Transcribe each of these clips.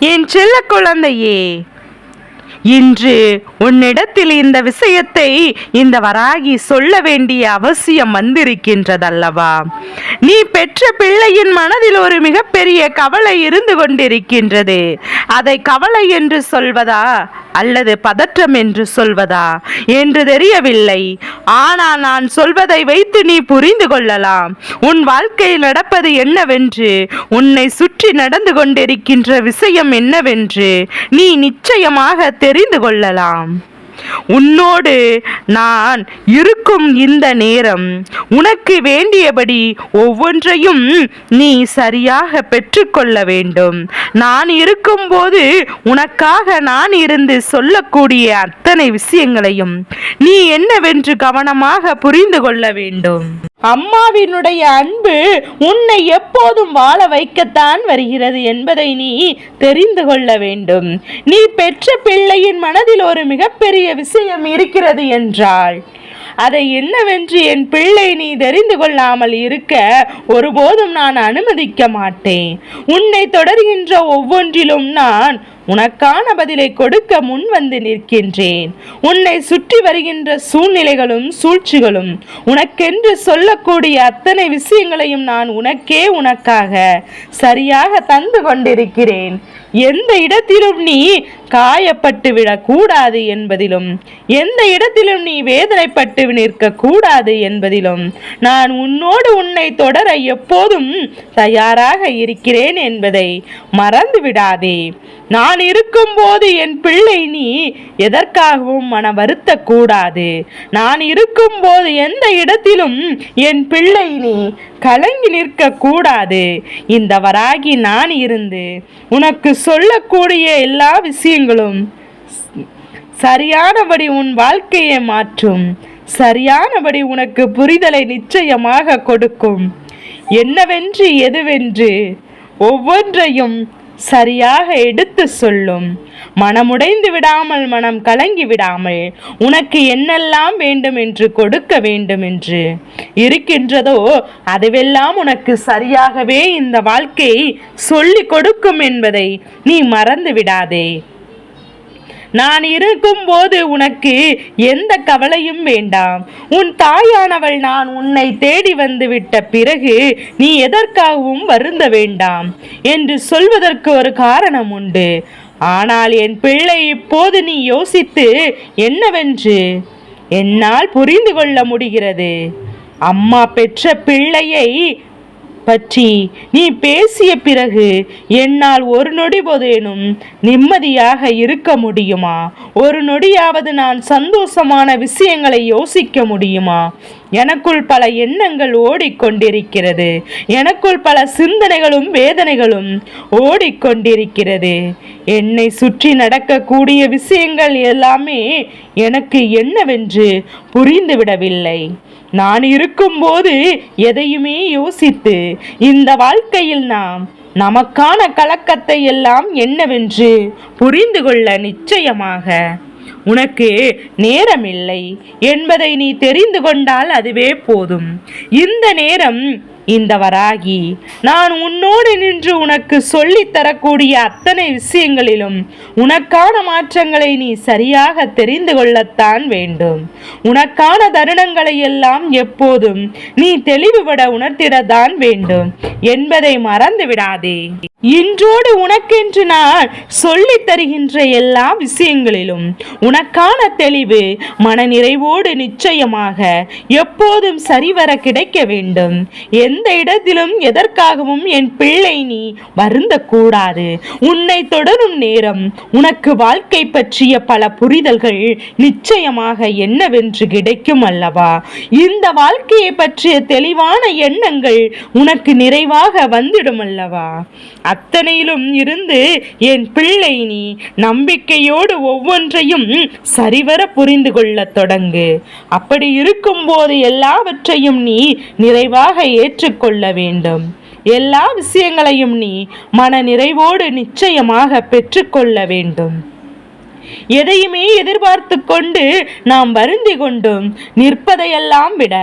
என் செல்ல குழந்தையே இன்று உன்னிடத்தில் இந்த விஷயத்தை இந்த வராகி சொல்ல வேண்டிய அவசியம் வந்திருக்கின்றதல்லவா? நீ பெற்ற பிள்ளையின் மனதில் ஒரு மிகப்பெரிய கவலை இருந்து கொண்டிருக்கின்றது. அதை கவலை என்று சொல்வதா? அல்லது பதற்றம் என்று சொல்வதா? என்று தெரியவில்லை. ஆனால் நான் சொல்வதை வைத்து நீ புரிந்து கொள்ளலாம். உன் வாழ்க்கையில் நடப்பது என்னவென்று உன்னை சுற்றி நடந்து கொண்டிருக்கின்ற விஷயம் என்னவென்று நீ நிச்சயமாக தெரிந்து கொள்ளலாம். உன்னோடு நான் இருக்கும் இந்த நேரம் உனக்கு வேண்டியபடி ஒவ்வொன்றையும் நீ சரியாக பெற்றுக்கொள்ள வேண்டும். நான் இருக்கும்போது உனக்காக நான் இருந்து சொல்லக்கூடிய அத்தனை விஷயங்களையும் நீ என்னவென்று கவனமாக புரிந்து கொள்ள வேண்டும். அம்மாவினுடைய அன்பு உன்னை எப்போதும் வாழ வைக்கத்தான் வருகிறது என்பதை நீ தெரிந்து கொள்ள வேண்டும். நீ பெற்ற பிள்ளையின் மனதில் ஒரு மிகப்பெரிய விஷயம் இருக்கிறது என்றால் அதை என்னவென்று என் பிள்ளை நீ தெரிந்து கொள்ளாமல் இருக்க ஒருபோதும் நான் அனுமதிக்க மாட்டேன். உன்னை தொடர்கின்ற ஒவ்வொன்றிலும் நான் உனக்கான பதிலை கொடுக்க முன் வந்து நிற்கின்றேன். உன்னை சுற்றி வருகின்ற சூழ்நிலைகளும் சூழ்ச்சிகளும் உனக்கென்று சொல்லக்கூடிய அத்தனை விஷயங்களையும் நான் உனக்கே உனக்காக சரியாக தந்து கொண்டிருக்கிறேன். எந்த இடத்திலும் நீ காயப்பட்டு விடக்கூடாது என்பதிலும் எந்த இடத்திலும் நீ வேதனைப்பட்டு நிற்க கூடாது என்பதிலும் நான் உன்னோடு உன்னை தொடர எப்போதும் தயாராக இருக்கிறேன் என்பதை மறந்து விடாதே நான் இருக்கும்போது என் பிள்ளை நீ எதற்காகவும் மன வருத்த கூடாது நான் இருக்கும்போது எந்த இடத்திலும் என் பிள்ளை நீ கலங்கி நிற்க கூடாது இந்த வராகி நான் இருந்து உனக்கு சொல்லக்கூடிய எல்லா விஷயங்களும் சரியானபடி உன் வாழ்க்கையை மாற்றும். சரியானபடி உனக்கு புரிதலை நிச்சயமாக கொடுக்கும். என்னவென்று எதுவென்று ஒவ்வொன்றையும் சரியாக எடுத்து சொல்லும். மனமுடைந்து விடாமல் மனம் கலங்கி விடாமல் உனக்கு என்னெல்லாம் வேண்டும் என்று கொடுக்க வேண்டும் என்று இருக்கின்றதோ அதுவெல்லாம் உனக்கு சரியாகவே இந்த வாழ்க்கை சொல்லிக் கொடுக்கும் என்பதை நீ மறந்து விடாதே. நான் இருக்கும்போது உனக்கு எந்த கவலையும் வேண்டாம். உன் தாயானவள் நான் உன்னை தேடி வந்து விட்ட பிறகு நீ எதற்காகவும் வருந்த வேண்டாம் என்று சொல்வதற்கு ஒரு காரணம் உண்டு. ஆனால் என் பிள்ளை இப்போது நீ யோசித்து என்னவென்று? என்னால் புரிந்து கொள்ள முடிகிறது. அம்மா பெற்ற பிள்ளையை பற்றி நீ பேசிய பிறகு என்னால் ஒரு நொடி போதேனும் நிம்மதியாக இருக்க முடியுமா? ஒரு நொடியாவது நான் சந்தோஷமான விஷயங்களை யோசிக்க முடியுமா? எனக்குள் பல எண்ணங்கள் ஓடிக்கொண்டிருக்கிறது. எனக்குள் பல சிந்தனைகளும் வேதனைகளும் ஓடிக்கொண்டிருக்கிறது. என்னை சுற்றி நடக்கக்கூடிய விஷயங்கள் எல்லாமே எனக்கு என்னவென்று புரிந்துவிடவில்லை. நான் இருக்கும்போது எதையுமே யோசித்து இந்த வாழ்க்கையில் நாம் நமக்கான கலக்கத்தை எல்லாம் என்னவென்று புரிந்து கொள்ள நிச்சயமாக உனக்கு நேரமில்லை என்பதை நீ தெரிந்து கொண்டால் அதுவே போதும். இந்த நேரம் இந்த வராகி நான் உன்னோடு நின்று உனக்கு சொல்லித் தரக்கூடிய அத்தனை விஷயங்களிலும் உனக்கான மாற்றங்களை நீ சரியாக தெரிந்து கொள்ளத்தான் வேண்டும். உனக்கான தருணங்களை எல்லாம் எப்போதும் நீ தெளிவுபட உணர்த்திடத்தான் வேண்டும். என்பதை மறந்து விடாதே இன்றோடு உனக்கென்று நான் சொல்லித் தருகின்ற எல்லா விஷயங்களிலும் உனக்கான தெளிவு மனநிறைவோடு நிச்சயமாக எப்போதும் சரிவர கிடைக்க வேண்டும். எந்த இடத்திலும் எதற்காகவும் என் பிள்ளை நீ வருந்த கூடாது உன்னை தொடரும் நேரம் உனக்கு வாழ்க்கை பற்றிய பல புரிதல்கள் நிச்சயமாக என்னவென்று கிடைக்கும் அல்லவா? இந்த வாழ்க்கையை பற்றிய தெளிவான எண்ணங்கள் உனக்கு நிறைவாக வந்துடும் அல்லவா? அத்தனையிலும் இருந்து என் பிள்ளை நீ நம்பிக்கையோடு ஒவ்வொன்றையும் சரிவர புரிந்து கொள்ளத் தொடங்கு. அப்படி இருக்கும்போது எல்லாவற்றையும் நீ நிறைவாக ஏற்றுக்கொள்ள வேண்டும். எல்லா விஷயங்களையும் நீ மன நிறைவோடு நிச்சயமாக பெற்றுக்கொள்ள வேண்டும். எதையுமே எதிர்பார்த்து கொண்டு நாம் வருந்தி கொண்டும் நிற்பதையெல்லாம் விட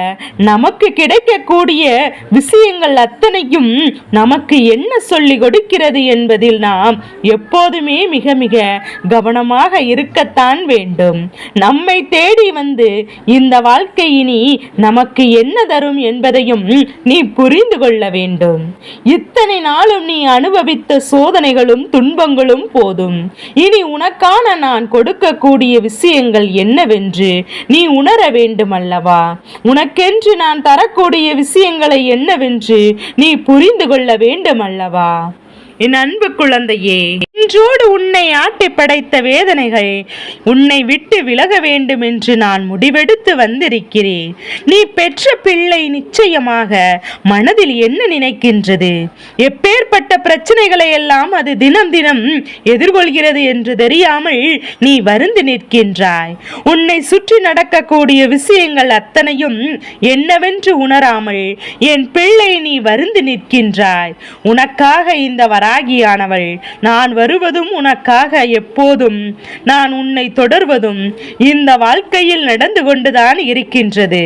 நமக்கு கிடைக்கக்கூடிய விஷயங்கள் அத்தனையும் நமக்கு என்ன சொல்லி கொடுக்கிறது என்பதில் நாம் எப்போதுமே மிக மிக கவனமாக இருக்கத்தான் வேண்டும். நம்மை தேடி வந்து இந்த வாழ்க்கை இனி நமக்கு என்ன தரும் என்பதையும் நீ புரிந்து கொள்ள வேண்டும். இத்தனை நாளும் நீ அனுபவித்த சோதனைகளும் துன்பங்களும் போதும். இனி உனக்கான நான் கொடுக்கக்கூடிய விஷயங்கள் என்னவென்று நீ உணர வேண்டும் அல்லவா உனக்கென்று நான் தரக்கூடிய விஷயங்களை என்னவென்று நீ புரிந்து கொள்ள வேண்டும் அல்லவா என் அன்பு குழந்தையே இன்றோடு உன்னை ஆட்டி படைத்த வேதனைகள் உன்னை விட்டு விலக வேண்டும் என்று நான் முடிவெடுத்து வந்திருக்கிறேன். நீ பெற்ற பிள்ளை நிச்சயமாக மனதில் என்ன நினைக்கின்றது? எப்பேற்பட்ட பிரச்சனைகளை எல்லாம் அது தினம் தினம் எதிர்கொள்கிறது என்று தெரியாமல் நீ வருந்து நிற்கின்றாய். உன்னை சுற்றி நடக்கக்கூடிய விஷயங்கள் அத்தனையும் என்னவென்று உணராமல் என் பிள்ளை நீ வருந்து நிற்கின்றாய். உனக்காக இந்த வர வராகியானவள் நான் வருவதும் உனக்காக எப்போதும். நான் உன்னை தொடர்வதும் இந்த வாழ்க்கையில் நடந்து கொண்டுதான் இருக்கின்றது.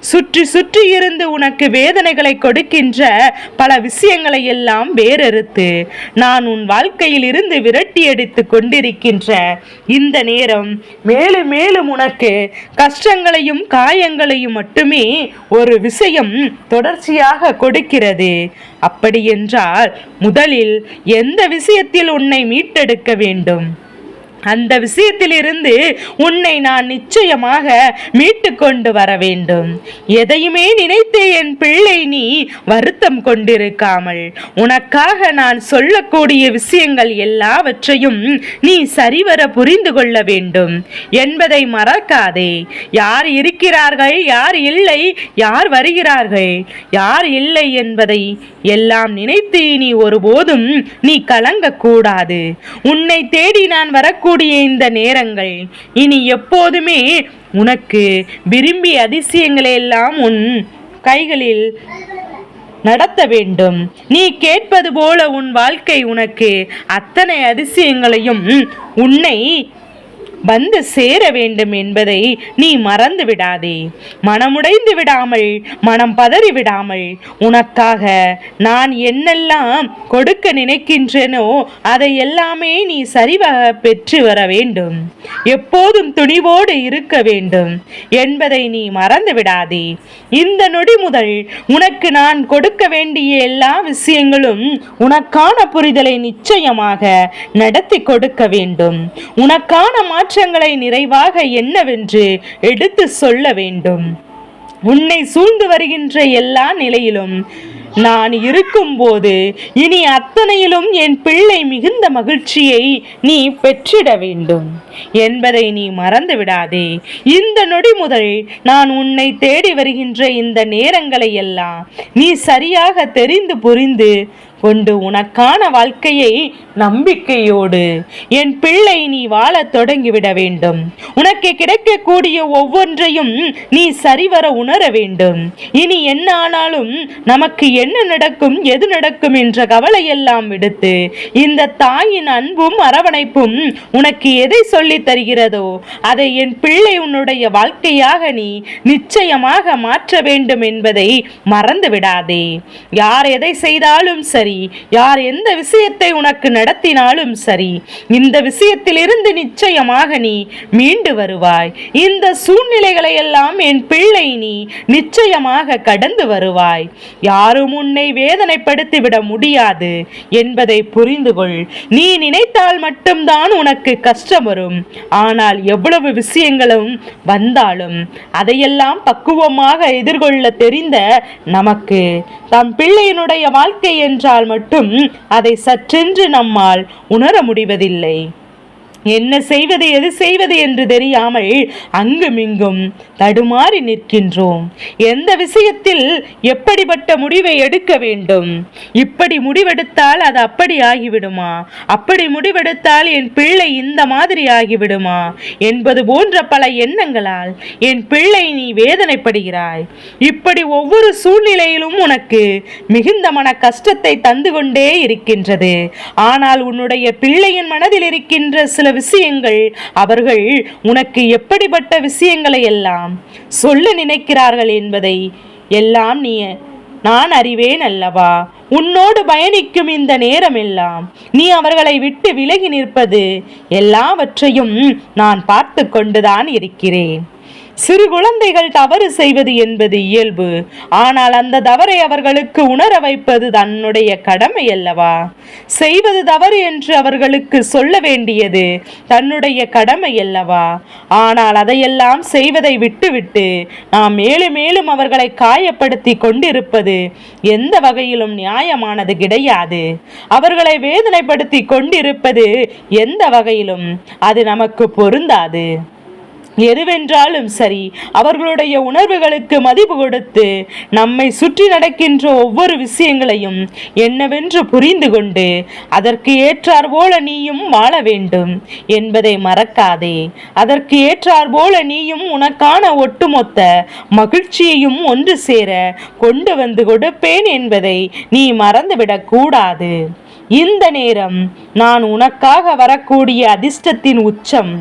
சுற்றி சுற்றி இருந்து உனக்கு வேதனைகளை கொடுக்கின்ற பல விஷயங்களை எல்லாம் வேறறுத்து நான் உன் வாழ்க்கையில் இருந்து விரட்டி அடித்து கொண்டிருக்கின்ற இந்த நேரம் மேலும் மேலும் உனக்கு கஷ்டங்களையும் காயங்களையும் மட்டுமே ஒரு விஷயம் தொடர்ச்சியாக கொடுக்கிறது. அப்படியென்றால் முதலில் எந்த விஷயத்தில் உன்னை மீட்டெடுக்க வேண்டும்? அந்த விஷயத்திலிருந்து உன்னை நான் நிச்சயமாக மீட்டு கொண்டு வர வேண்டும். எதையுமே நினைத்து என் பிள்ளை நீ வருத்தம் கொண்டிருக்காமல் உனக்காக நான் சொல்லக்கூடிய விஷயங்கள் எல்லாவற்றையும் நீ சரிவர புரிந்து கொள்ள வேண்டும் என்பதை மறக்காதே. யார் இருக்கிறார்கள் யார் இல்லை யார் வருகிறார்கள் யார் இல்லை என்பதை எல்லாம் நினைத்து நீ ஒருபோதும் நீ கலங்கக்கூடாது. உன்னை தேடி நான் வரக்கூடிய இந்த நேரங்கள். இனி எப்போதுமே உனக்கு விரும்பி அதிசயங்களை எல்லாம் உன் கைகளில் நடத்த வேண்டும். நீ கேட்பது போல உன் வாழ்க்கை உனக்கு அத்தனை அதிசயங்களையும் உன்னை வந்து சேர வேண்டும் என்பதை நீ மறந்து விடாதே. மனமுடைந்து விடாமல் மனம் பதறி விடாமல் உனக்காக நான் என்னெல்லாம் கொடுக்க நினைக்கின்றேனோ அதை எல்லாமே நீ சரிவாக பெற்று வர வேண்டும். எப்போதும் துணிவோடு இருக்க வேண்டும் என்பதை நீ மறந்து விடாதே. இந்த நொடி முதல் உனக்கு நான் கொடுக்க வேண்டிய எல்லா விஷயங்களும் உனக்கான புரிதலை நிச்சயமாக நடத்தி கொடுக்க வேண்டும். உனக்கான மாற்றங்களை நிறைவாக என்னவென்று எடுத்து சொல்ல வேண்டும். உன்னை சூழ்ந்து வருகின்ற எல்லா நிலையிலும் நான் இருக்கும்போது இனி அத்தனையிலும் என் பிள்ளை மிகுந்த மகிழ்ச்சியை நீ பெற்றிட வேண்டும். என்பதை நீ மறந்து விடாதே இந்த நொடி முதல் நான் உன்னை தேடி வருகின்ற இந்த நேரங்களை எல்லாம் நீ சரியாக தெரிந்து புரிந்து கொண்டு உனக்கான வாழ்க்கையை நம்பிக்கையோடு என் பிள்ளை நீ வாழத் தொடங்கிவிட வேண்டும். உனக்கு கிடைக்கக்கூடிய ஒவ்வொன்றையும் நீ சரிவர உணர வேண்டும். இனி என்ன ஆனாலும் நமக்கு என்ன நடக்கும் எது நடக்கும் என்ற கவலையெல்லாம் விடுத்து இந்த தாயின் அன்பும் அரவணைப்பும் உனக்கு எதை சொல்லித் தருகிறதோ அதை என் பிள்ளை உன்னுடைய வாழ்க்கையாக நீ நிச்சயமாக மாற்ற வேண்டும் என்பதை மறந்து விடாதே யார் எதை செய்தாலும் சரி யார் எந்த விஷயத்தை உனக்கு நடத்தினாலும் சரி. இந்த விஷயத்திலிருந்து நிச்சயமாக நீ மீண்டு வருவாய். இந்த சூழ்நிலைகளை எல்லாம் என் பிள்ளை நீ நிச்சயமாக கடந்து வருவாய். யாரும் உன்னை வேதனைப்படுத்தி விட முடியாது என்பதை புரிந்து கொள். நீ நினைத்தால் மட்டும்தான் உனக்கு கஷ்டம் வரும். ஆனால் எவ்வளவு விஷயங்களும் வந்தாலும் அதையெல்லாம் பக்குவமாக எதிர்கொள்ள தெரிந்த நமக்கு தம் பிள்ளையினுடைய வாழ்க்கை என்றால் மட்டும் அதை சற்றென்று நம்மால் உணர முடிவதில்லை. என்ன செய்வது எது செய்வது என்று தெரியாமல் அங்குமிங்கும் தடுமாறி நிற்கின்றோம். எந்த விஷயத்தில் எப்படிப்பட்ட முடிவை எடுக்க வேண்டும்? இப்படி முடிவெடுத்தால் அது அப்படி ஆகிவிடுமா? அப்படி முடிவெடுத்தால் என் பிள்ளை இந்த மாதிரி ஆகிவிடுமா? என்பது போன்ற பல எண்ணங்களால் என் பிள்ளை நீ வேதனைப்படுகிறாய். இப்படி ஒவ்வொரு சூழ்நிலையிலும் உனக்கு மிகுந்த மன கஷ்டத்தை தந்து கொண்டே இருக்கின்றது. ஆனால் உன்னுடைய பிள்ளையின் மனதில் இருக்கின்ற சில சில விஷயங்கள் அவர்கள் உனக்கு எப்படிப்பட்ட விஷயங்களை எல்லாம் சொல்ல நினைக்கிறார்கள் என்பதை எல்லாம் நீ நான் அறிவேன் அல்லவா? உன்னோடு பயணிக்கும் இந்த நேரம் எல்லாம் நீ அவர்களை விட்டு விலகி நிற்பது எல்லாவற்றையும் நான் பார்த்து கொண்டுதான் இருக்கிறேன். சிறு குழந்தைகள் தவறு செய்வது என்பது இயல்பு. ஆனால் அந்த தவறை அவர்களுக்கு உணர வைப்பது தன்னுடைய கடமை அல்லவா? செய்வது தவறு என்று அவர்களுக்கு சொல்ல வேண்டியது தன்னுடைய கடமை அல்லவா? ஆனால் அதையெல்லாம் செய்வதை விட்டுவிட்டு நாம் மேலும் மேலும் அவர்களை காயப்படுத்தி கொண்டிருப்பது எந்த வகையிலும் நியாயமானது கிடையாது. அவர்களை வேதனைப்படுத்தி கொண்டிருப்பது எந்த வகையிலும் அது நமக்கு பொருந்தாது. எதுவென்றாலும் சரி அவர்களுடைய உணர்வுகளுக்கு மதிப்பு கொடுத்து நம்மை சுற்றி நடக்கின்ற ஒவ்வொரு விஷயங்களையும் என்னவென்று புரிந்து கொண்டு அதற்கு ஏற்றார் போல நீயும் வாழ வேண்டும் என்பதை மறக்காதே. அதற்கு ஏற்றார் போல நீயும் உனக்கான ஒட்டுமொத்த மகிழ்ச்சியையும் ஒன்று சேர கொண்டு வந்து கொடுப்பேன் என்பதை நீ மறந்துவிடக் கூடாது. இந்த நேரம் நான் உனக்காக வரக்கூடிய அதிர்ஷ்டத்தின் உச்சம்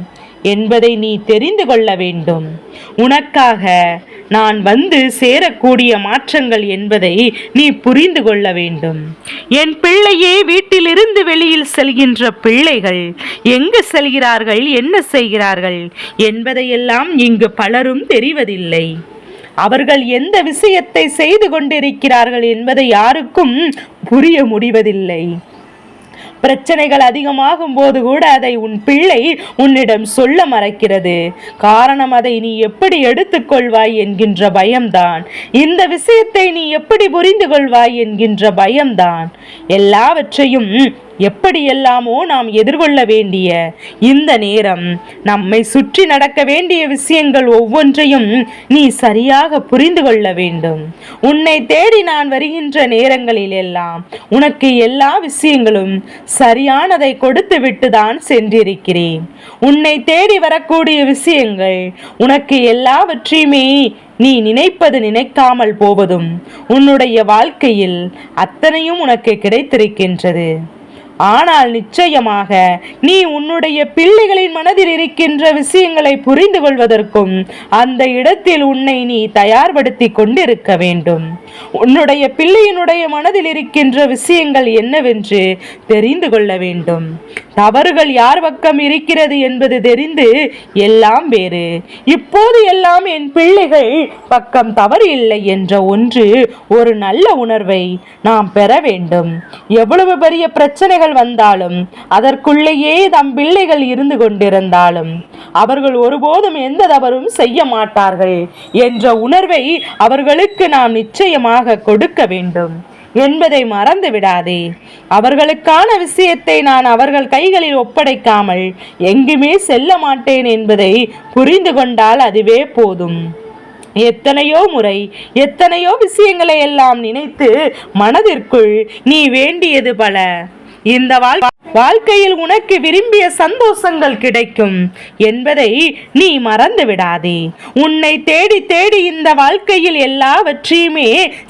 என்பதை நீ தெரிந்து கொள்ள வேண்டும். உனக்காக நான் வந்து சேரக்கூடிய மாற்றங்கள் என்பதை நீ புரிந்து கொள்ள வேண்டும். என் பிள்ளையே வீட்டிலிருந்து வெளியில் செல்கின்ற பிள்ளைகள் எங்கு செல்கிறார்கள் என்ன செய்கிறார்கள் என்பதையெல்லாம் இங்கு பலரும் தெரிவதில்லை. அவர்கள் எந்த விஷயத்தை செய்து கொண்டிருக்கிறார்கள் என்பதை யாருக்கும் புரிய முடிவதில்லை. பிரச்சனைகள் அதிகமாகும் போது கூட அதை உன் பிள்ளை உன்னிடம் சொல்ல மறக்கிறது. காரணம் அதை நீ எப்படி எடுத்துக்கொள்வாய் என்கின்ற பயம்தான். இந்த விஷயத்தை நீ எப்படி புரிந்து கொள்வாய் என்கின்ற பயம்தான். எல்லாவற்றையும் எப்படியெல்லாமோ நாம் எதிர்கொள்ள வேண்டிய இந்த நேரம் நம்மை சுற்றி நடக்க வேண்டிய விஷயங்கள் ஒவ்வொன்றையும் நீ சரியாக புரிந்து கொள்ள வேண்டும். உன்னை தேடி நான் வருகின்ற நேரங்களில் எல்லாம் உனக்கு எல்லா விஷயங்களும் சரியானதை கொடுத்து விட்டுதான் சென்றிருக்கிறேன். உன்னை தேடி வரக்கூடிய விஷயங்கள் உனக்கு எல்லாவற்றையுமே நீ நினைப்பது நினைக்காமல் போவதும் உன்னுடைய வாழ்க்கையில் அத்தனையும் உனக்கு கிடைத்திருக்கின்றது. ஆனால் நிச்சயமாக நீ உன்னுடைய பிள்ளைகளின் மனதில் இருக்கின்ற விஷயங்களை புரிந்து கொள்வதற்கும் அந்த இடத்தில் உன்னை நீ தயார்படுத்தி கொண்டிருக்க வேண்டும். உன்னுடைய பிள்ளையினுடைய மனதில் இருக்கின்ற விஷயங்கள் என்னவென்று தெரிந்து கொள்ள வேண்டும். தவறுகள் யார் பக்கம் இருக்கிறது என்பது தெரிந்து எல்லாம் வேறு. இப்போது எல்லாம் என் பிள்ளைகள் பக்கம் தவறு இல்லை என்ற ஒன்று ஒரு நல்ல உணர்வை நாம் பெற வேண்டும். எவ்வளவு பெரிய பிரச்சனைகள் வந்தாலும் அதற்குள்ளேயே தம் பிள்ளைகள் இருந்து கொண்டிருந்தாலும் அவர்கள் ஒருபோதும் எந்த தவறும் செய்ய மாட்டார்கள் என்ற உணர்வை அவர்களுக்கு நாம் நிச்சயமாக கொடுக்க வேண்டும். என்பதை மறந்து விடாதே. அவர்களுக்கான விஷயத்தை நான் அவர்கள் கைகளில் ஒப்படைக்காமல் எங்குமே செல்ல மாட்டேன் என்பதை புரிந்து கொண்டால் அதுவே போதும். எத்தனையோ முறை எத்தனையோ விஷயங்களை எல்லாம் நினைத்து மனதிற்குள் நீ வேண்டியது பல. இந்த வாழ் வாழ்க்கையில் உனக்கு விரும்பிய சந்தோஷங்கள் கிடைக்கும் என்பதை நீ மறந்து விடாதே. உன்னை தேடி தேடி இந்த வாழ்க்கையில் எல்லாவற்றையுமே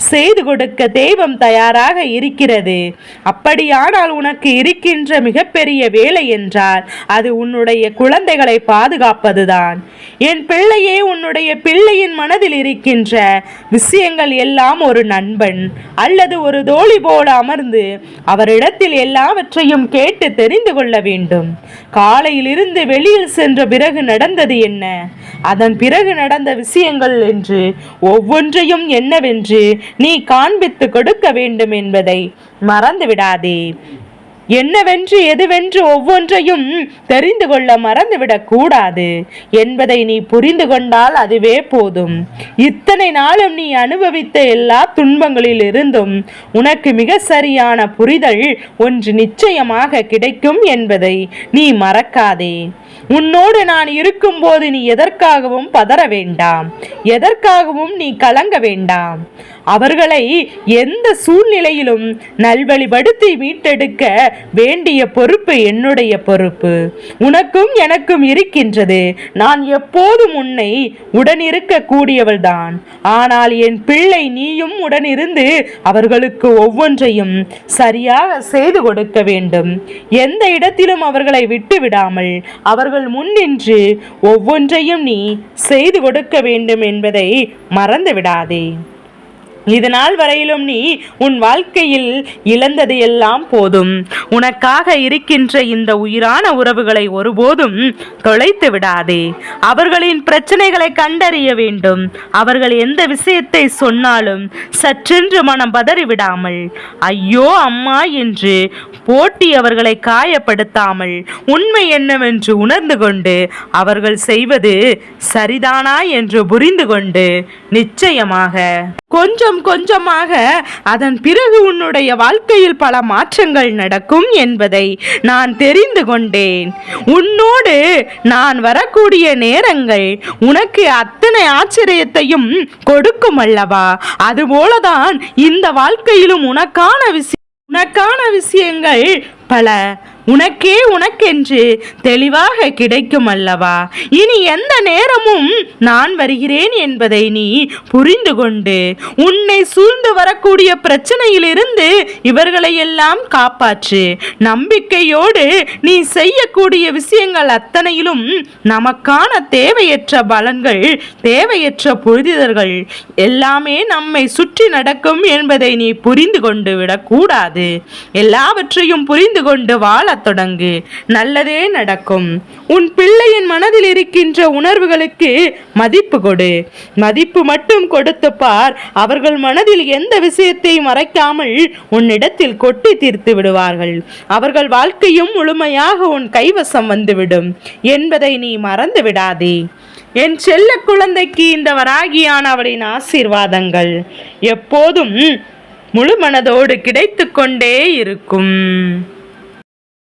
செய்து கொடுக்க தெய்வம் தயாராக இருக்கிறது. அப்படியானால் உனக்கு இருக்கின்ற மிகப்பெரிய வேலை என்றால் அது உன்னுடைய குழந்தைகளை பாதுகாப்பதுதான். என் பிள்ளையே உன்னுடைய பிள்ளையின் மனதில் இருக்கின்ற விஷயங்கள் எல்லாம் ஒரு நண்பன் அல்லது ஒரு தோழி போல அமர்ந்து அவரிடத்தில் எல்லாவற்றையும் கே கேட்டு தெரிந்து கொள்ள வேண்டும். காலையிலிருந்து வெளியில் சென்ற பிறகு நடந்தது என்ன? அதன் பிறகு நடந்த விஷயங்கள் என்று ஒவ்வொன்றையும் என்னவென்று நீ காண்பித்து கொடுக்க வேண்டும் என்பதை மறந்து விடாதே என்னவென்று எதுவென்று ஒவ்வொன்றையும் தெரிந்து கொள்ள மறந்துவிடக் கூடாது. என்பதை நீ புரிந்து கொண்டால் அதுவே போதும். இத்தனை நாளும் நீ அனுபவித்த எல்லா துன்பங்களில் இருந்தும் உனக்கு மிக சரியான புரிதல் ஒன்று நிச்சயமாக கிடைக்கும் என்பதை நீ மறக்காதே. உன்னோடு நான் இருக்கும்போது நீ எதற்காகவும் பதற வேண்டாம் எதற்காகவும் நீ கலங்க வேண்டாம். அவர்களை எந்த சூழ்நிலையிலும் நல்வழிபடுத்தி மீட்டெடுக்க வேண்டிய பொறுப்பு என்னுடைய பொறுப்பு. உனக்கும் எனக்கும் இருக்கின்றது. நான் எப்போதும் உன்னை உடனிருக்க கூடியவள்தான் ஆனால் என் பிள்ளை நீயும் உடனிருந்து அவர்களுக்கு ஒவ்வொன்றையும் சரியாக செய்து கொடுக்க வேண்டும். எந்த இடத்திலும் அவர்களை விட்டு விடாமல் அவர்கள் முன்னின்று ஒவ்வொன்றையும் நீ செய்து கொடுக்க வேண்டும் என்பதை மறந்து விடாதே இது நாள் வரையிலும் நீ உன் வாழ்க்கையில் இழந்தது எல்லாம் போதும். உனக்காக இருக்கின்ற இந்த உயிரான உறவுகளை ஒருபோதும் தொலைத்து விடாதே. அவர்களின் பிரச்சனைகளை கண்டறிய வேண்டும். அவர்கள் எந்த விஷயத்தை சொன்னாலும் சற்றென்று மனம் பதறி விடாமல் ஐயோ அம்மா என்று போட்டி அவர்களை காயப்படுத்தாமல் உண்மை என்னவென்று உணர்ந்து கொண்டு அவர்கள் செய்வது சரிதானா? என்று புரிந்து கொண்டு நிச்சயமாக. கொஞ்சம் கொஞ்சமாக அதன் பிறகு உன்னுடைய வாழ்க்கையில் பல மாற்றங்கள் நடக்கும் என்பதை நான் தெரிந்து கொண்டேன். உன்னோடு நான் வரக்கூடிய நேரங்கள் உனக்கு அத்தனை ஆச்சரியத்தையும் கொடுக்கும் அல்லவா? அதுபோலதான் இந்த வாழ்க்கையிலும் உனக்கான விஷயம் உனக்கான விஷயங்கள் பல உனக்கே உனக்கென்று தெளிவாக கிடைக்கும் அல்லவா இனி எந்த நேரமும் நான் வருகிறேன் என்பதை நீ புரிந்து கொண்டு உன்னை சூழ்ந்து வரக்கூடிய பிரச்சனையிலிருந்து இவர்களை எல்லாம் காப்பாற்று. நம்பிக்கையோடு நீ செய்யக்கூடிய விஷயங்கள் அத்தனையிலும் நமக்கான தேவையற்ற பலன்கள் தேவையற்ற புரிதல்கள் எல்லாமே நம்மை சுற்றி நடக்கும் என்பதை நீ புரிந்து கொண்டு விடக்கூடாது. எல்லாவற்றையும் புரிந்து கொண்டு வாழ வாழத் தொடங்கு. நல்லதே நடக்கும். உன் பிள்ளையின் மனதில் இருக்கின்ற உணர்வுகளுக்கு மதிப்பு கொடு. மதிப்பு மட்டும் கொடுத்து பார். அவர்கள் மனதில் எந்த விஷயத்தை மறைக்காமல் உன்னிடத்தில் கொட்டி தீர்த்து விடுவார்கள். அவர்கள் வாழ்க்கையும் முழுமையாக உன் கைவசம் வந்துவிடும். என்பதை நீ மறந்து விடாதே. என் செல்ல குழந்தைக்கு இந்த வராகியான அவளின் ஆசீர்வாதங்கள் எப்போதும் முழு மனதோடு கிடைத்து கொண்டே இருக்கும்.